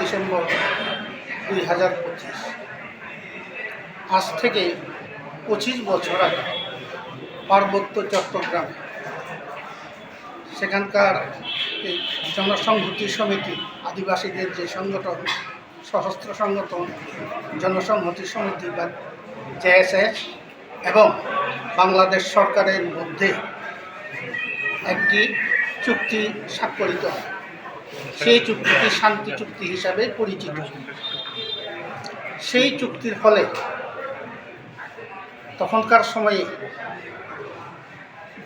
December দুই হাজার পঁচিশ। আজ থেকে পঁচিশ বছর আগে পার্বত্য চট্টগ্রামে সেখানকার জনসংহতি সমিতি, আদিবাসীদের যে সংগঠন, সশস্ত্র সংগঠন, জনসংহতি সমিতি বা জেএসএস এবং বাংলাদেশ সরকারের মধ্যে একটি চুক্তি স্বাক্ষরিত সেই চুক্তিটি শান্তি চুক্তি হিসাবে পরিচিত। সেই চুক্তির ফলে তখনকার সময়ে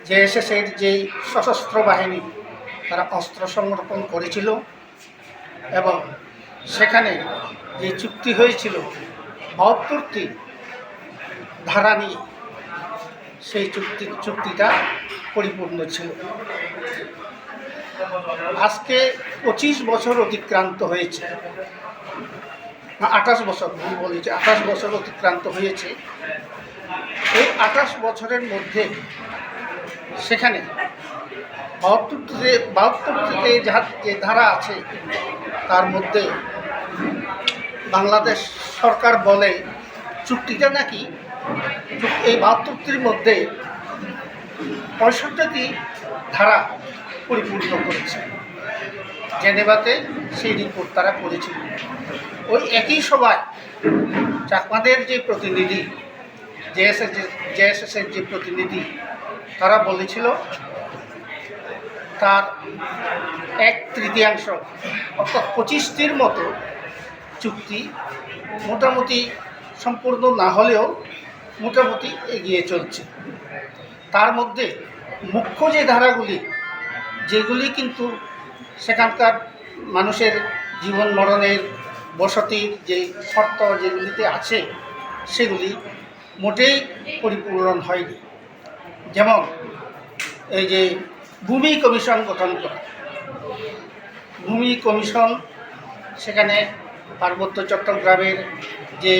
জেএসএসের যেই সশস্ত্র বাহিনী, তারা অস্ত্র সংরক্ষণ করেছিল এবং সেখানে যে চুক্তি হয়েছিল, বাহাত্তরটি ধারা নিয়ে সেই চুক্তি, চুক্তিটা পরিপূর্ণ ছিল। আজকে পঁচিশ বছর অতিক্রান্ত হয়েছে। আঠাশ বছর ভুল বলেছে, আঠাশ বছর অতিক্রান্ত হয়েছে। এই আঠাশ বছরের মধ্যে সেখানে বাহাত্তর থেকে বাহাত্তর যা যে ধারা আছে, তার মধ্যে বাংলাদেশ সরকার বলে চুক্তিটা নাকি? এই বাহাত্তরটির মধ্যে পঁয়ষট্টিটি ধারা পরিপূর্ণ করেছে। জেনেভাতে সেই রিপোর্ট তারা করেছিল। ওই একই সভায় চাকমাদের যে প্রতিনিধি, জেএসএস জেএসএসের যে প্রতিনিধি, তারা বলেছিল তার এক তৃতীয়াংশ অর্থাৎ পঁচিশটির মতো চুক্তি মোটামুটি সম্পূর্ণ না হলেও মোটামুটি এগিয়ে চলছে। তার মধ্যে মুখ্য যে ধারাগুলি, যেগুলি কিন্তু সেখানকার মানুষের জীবন মরণের বসতির যে শর্ত যেগুলিতে আছে, সেগুলি মোটেই পরিপূরণ হয়নি। যেমন এই যে ভূমি কমিশন গঠন করা। ভূমি কমিশন সেখানে পার্বত্য চট্টগ্রামের যে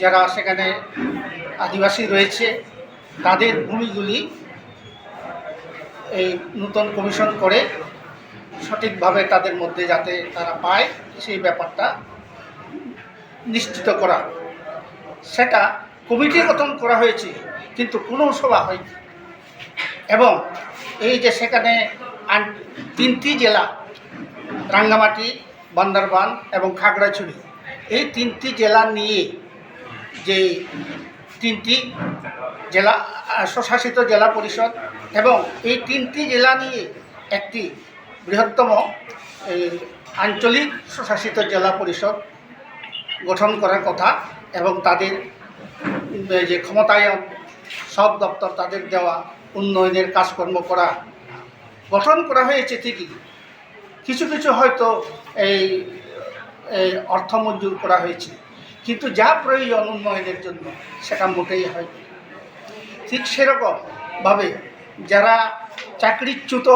যারা সেখানে আদিবাসী রয়েছে, তাদের ভূমিগুলি এই নূতন কমিশন করে সঠিকভাবে তাদের মধ্যে যাতে তারা পায়, সেই ব্যাপারটা নিশ্চিত করা। সেটা কমিটি গঠন করা হয়েছে, কিন্তু কোনো সভা হয়নি। এবং এই যে সেখানে তিনটি জেলা, রাঙ্গামাটি, বান্দরবান এবং খাগড়াছড়ি, এই তিনটি জেলা নিয়ে যে তিনটি জেলা স্বশাসিত জেলা পরিষদ এবং এই তিনটি জেলা নিয়ে একটি বৃহত্তম আঞ্চলিক স্বশাসিত জেলা পরিষদ গঠন করার কথা এবং তাদের যে ক্ষমতায়ন সব দপ্তর তাদের দেওয়া উন্নয়নের কাজকর্ম করা, গঠন করা হয়েছে ঠিকই। কিছু কিছু হয়তো এই অর্থ মঞ্জুর করা হয়েছে। কিন্তু যা প্রয়োজন উন্নয়নের জন্য, সেটা মোটেই হয় ঠিক সেরকমভাবে যারা চাকরিচ্যুত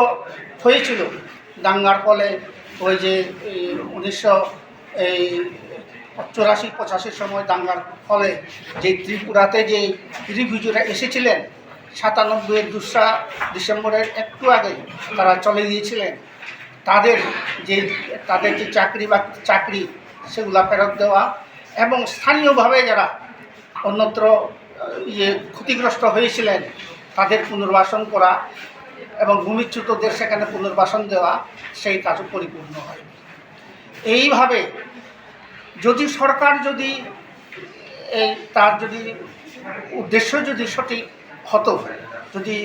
হয়েছিল, দাঙ্গার ফলে ওই যে উনিশশো, এই, চুরাশি, পঁচাশির সময় দাঙ্গার ফলে যে ত্রিপুরাতে যে রিভিউজরা এসেছিলেন, সাতানব্বইয়ের দোসরা ডিসেম্বরের একটু আগে তারা চলে গিয়েছিলেন, তাদের যে তাদের যে চাকরি বা চাকরি, সেগুলা ফেরত দেওয়া এবং স্থানীয়ভাবে যারা অন্যত্র ইয়ে ক্ষতিগ্রস্ত হয়েছিলেন, তাদের পুনর্বাসন করা এবং ভূমিচ্যুতদের সেখানে পুনর্বাসন দেওয়া, সেই কাজও পরিপূর্ণ হয়। এইভাবে যদি সরকার যদি এই, তার যদি উদ্দেশ্য যদি সঠিক হতো, যদি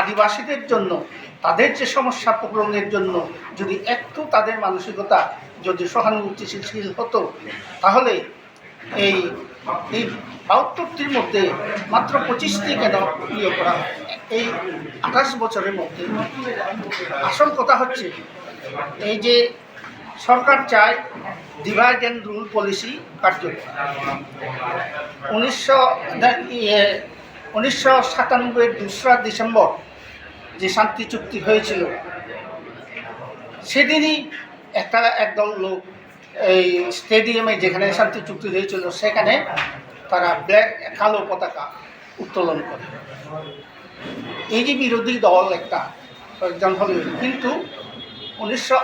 আদিবাসীদের জন্য, তাদের যে সমস্যা পূরণের জন্য যদি একটু তাদের মানসিকতা যদি সহানুভূতিশীল হতো, তাহলে এই এই বাহাত্তরটির মধ্যে মাত্র পঁচিশটি কেন ইয়ে করা এই আঠাশ বছরের মধ্যে। আসল কথা হচ্ছে, এই যে সরকার চায় ডিভাইড অ্যান্ড রুল পলিসি কার্যকর। উনিশশো উনিশশো সাতানব্বইয়ের দোসরা ডিসেম্বর যে শান্তি চুক্তি হয়েছিল, সেদিনই একটা একদল লোক এই স্টেডিয়ামে যেখানে শান্তি চুক্তি হয়েছিল, সেখানে তারা ব্ল্যাক, কালো পতাকা উত্তোলন করে। এই যে বিরোধী দল একটা কয়েকজন হবে কিন্তু উনিশশো